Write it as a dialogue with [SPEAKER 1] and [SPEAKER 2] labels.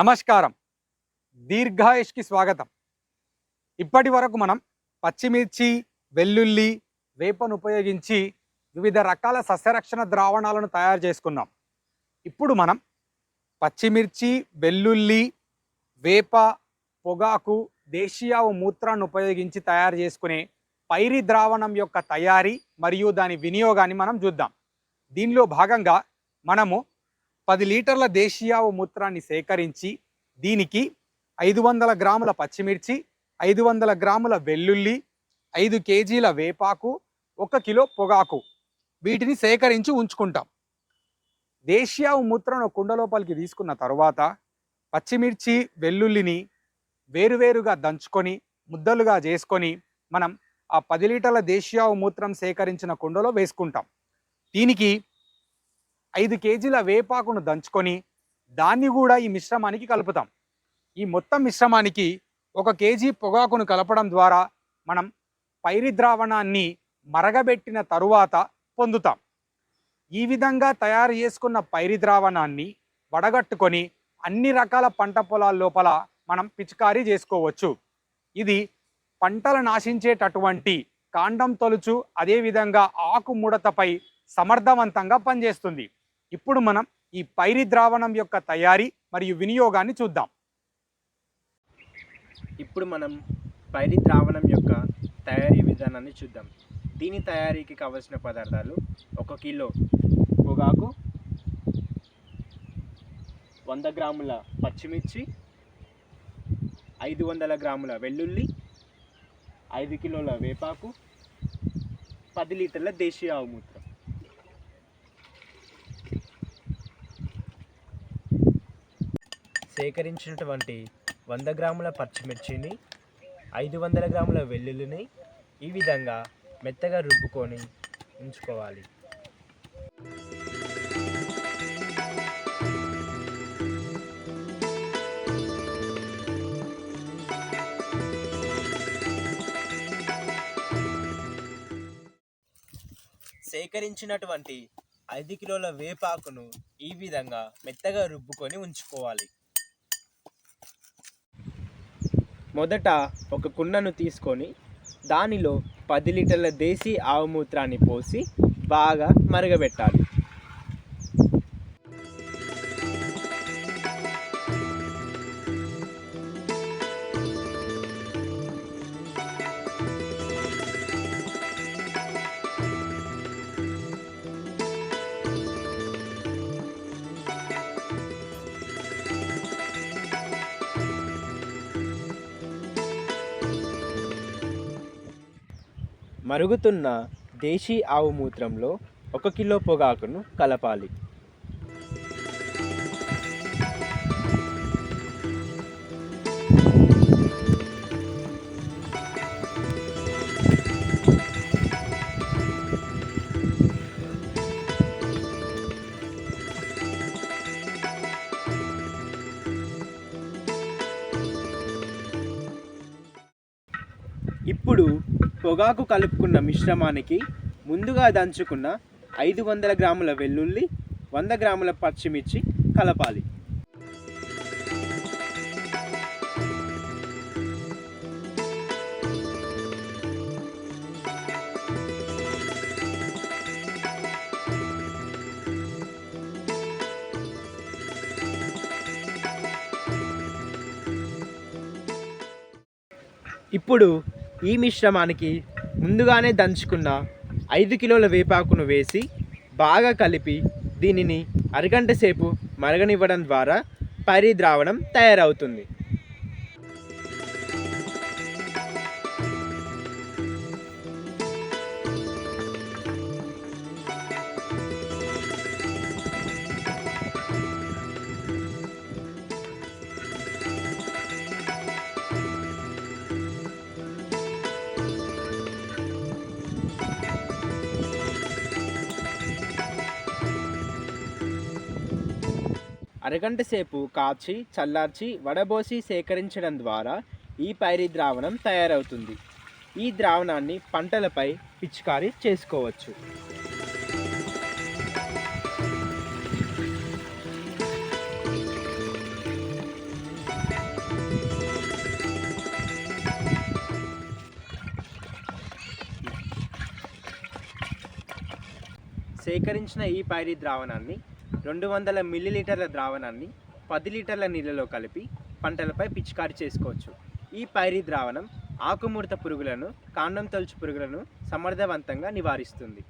[SPEAKER 1] నమస్కారం. దీర్ఘాయుష్కి స్వాగతం. ఇప్పటి వరకు మనం పచ్చిమిర్చి వెల్లుల్లి వేపను ఉపయోగించి వివిధ రకాల సస్యరక్షణ ద్రావణాలను తయారు చేసుకున్నాం. ఇప్పుడు మనం పచ్చిమిర్చి వెల్లుల్లి వేప పొగాకు దేశీయావు మూత్రాన్ని ఉపయోగించి తయారు చేసుకునే పైరి ద్రావణం యొక్క తయారీ మరియు దాని వినియోగాన్ని మనం చూద్దాం. దీనిలో భాగంగా మనము పది లీటర్ల దేశీయావు మూత్రాన్ని సేకరించి దీనికి ఐదు వందల గ్రాముల పచ్చిమిర్చి ఐదు వందల గ్రాముల వెల్లుల్లి ఐదు కేజీల వేపాకు ఒక కిలో పొగాకు వీటిని సేకరించి ఉంచుకుంటాం. దేశీయావు మూత్రను కుండ లోపలికి తీసుకున్న తరువాత పచ్చిమిర్చి వెల్లుల్లిని వేరువేరుగా దంచుకొని ముద్దలుగా చేసుకొని మనం ఆ పది లీటర్ల దేశీయావు మూత్రం సేకరించిన కుండలో వేసుకుంటాం. దీనికి ఐదు కేజీల వేపాకును దంచుకొని దాన్ని కూడా ఈ మిశ్రమానికి కలుపుతాం. ఈ మొత్తం మిశ్రమానికి ఒక కేజీ పొగాకును కలపడం ద్వారా మనం పైరి ద్రావణాన్ని మరగబెట్టిన తరువాత పొందుతాం. ఈ విధంగా తయారు చేసుకున్న పైరి ద్రావణాన్ని వడగట్టుకొని అన్ని రకాల పంట పొలాల లోపల మనం పిచికారీ చేసుకోవచ్చు. ఇది పంటలు నాశించేటటువంటి కాండం తొలుచు అదేవిధంగా ఆకు ముడతపై సమర్థవంతంగా పనిచేస్తుంది. ఇప్పుడు మనం ఈ పైరి ద్రావణం యొక్క తయారీ మరియు వినియోగాన్ని చూద్దాం.
[SPEAKER 2] ఇప్పుడు మనం పైరి ద్రావణం యొక్క తయారీ విధానాన్ని చూద్దాం. దీని తయారీకి కావలసిన పదార్థాలు ఒక కిలో పొగాకు వంద గ్రాముల పచ్చిమిర్చి ఐదు వందల గ్రాముల వెల్లుల్లి ఐదు కిలోల వేపాకు పది లీటర్ల దేశీయ ఆవు సేకరించినటువంటి వంద గ్రాముల పచ్చిమిర్చిని ఐదు వందల గ్రాముల వెల్లుల్లిని ఈ విధంగా మెత్తగా రుబ్బుకొని ఉంచుకోవాలి. సేకరించినటువంటి ఐదు కిలోల వేపాకును ఈ విధంగా మెత్తగా రుబ్బుకొని ఉంచుకోవాలి. మొదట ఒక కుండను తీసుకొని దానిలో పది లీటర్ల దేశీ ఆవు మూత్రాన్ని పోసి బాగా మరగబెట్టాలి. మరుగుతున్న దేశీ ఆవు మూత్రంలో ఒక కిలో పొగాకును కలపాలి. ఇప్పుడు పొగాకు కలుపుకున్న మిశ్రమానికి ముందుగా దంచుకున్న ఐదు వందల గ్రాముల వెల్లుల్లి వంద గ్రాముల పచ్చిమిర్చి కలపాలి. ఇప్పుడు ఈ మిశ్రమానికి ముందుగానే దంచుకున్న ఐదు కిలోల వేపాకును వేసి బాగా కలిపి దీనిని అరగంట సేపు మరగనివ్వడం ద్వారా పరి ద్రావణం తయారవుతుంది. అరగంట సేపు కాచి చల్లార్చి వడబోసి సేకరించడం ద్వారా ఈ పైరి ద్రావణం తయారవుతుంది. ఈ ద్రావణాన్ని పంటలపై పిచికారీ చేసుకోవచ్చు. సేకరించిన ఈ పైరి ద్రావణాన్ని రెండు వందల మిల్లీలీటర్ల ద్రావణాన్ని పది లీటర్ల నీళ్ళలో కలిపి పంటలపై పిచికారి చేసుకోవచ్చు. ఈ పైరీ ద్రావణం ఆకుముడత పురుగులను కాండం తొలుచు పురుగులను సమర్థవంతంగా నివారిస్తుంది.